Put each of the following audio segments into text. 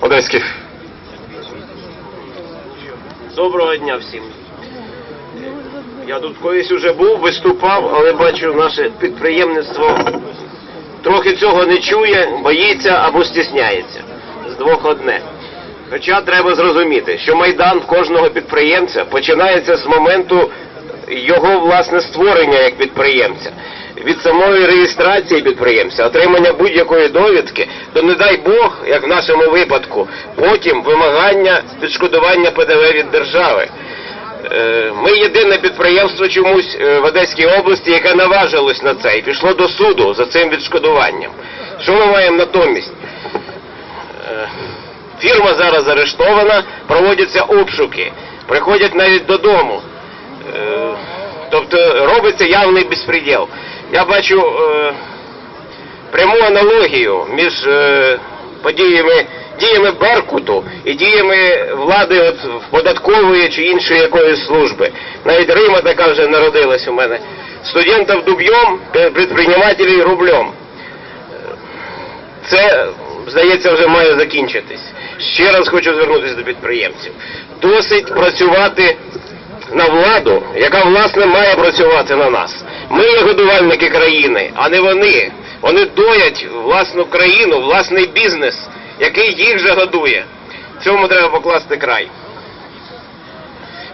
одеських. Доброго дня всім. Я тут колись уже був, виступав, але бачу, наше підприємництво трохи цього не чує, боїться або стісняється. З двох одне. Хоча треба зрозуміти, що майдан кожного підприємця починається з моменту його власне створення як підприємця. Від самої реєстрації підприємця, отримання будь-якої довідки, то не дай Бог, як в нашому випадку, потім вимагання відшкодування ПДВ від держави. Е, Ми єдине підприємство чомусь е, в Одеській області, яке наважилось на це і пішло до суду за цим відшкодуванням. Що ми маємо натомість? Е, Фірма зараз арештована, проводяться обшуки, приходять навіть додому. Тобто робиться явний безпреділ. Я бачу е, пряму аналогію між е, подіями діями Беркуту і діями влади от, податкової чи іншої якоїсь служби. Навіть Рима така вже народилась у мене. Студентів дуб'єм, предпринимателей рублем. Це, здається, вже має закінчитись. Ще раз хочу звернутися до підприємців. Досить працювати на владу, яка власне має працювати на нас. Ми є годувальники країни, а не вони. Вони доять власну країну, власний бізнес, який їх же годує. Цьому треба покласти край.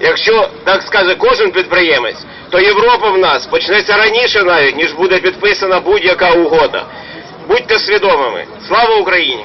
Якщо так скаже кожен підприємець, то Європа в нас почнеться раніше навіть, ніж буде підписана будь-яка угода. Будьте свідомими. Слава Україні!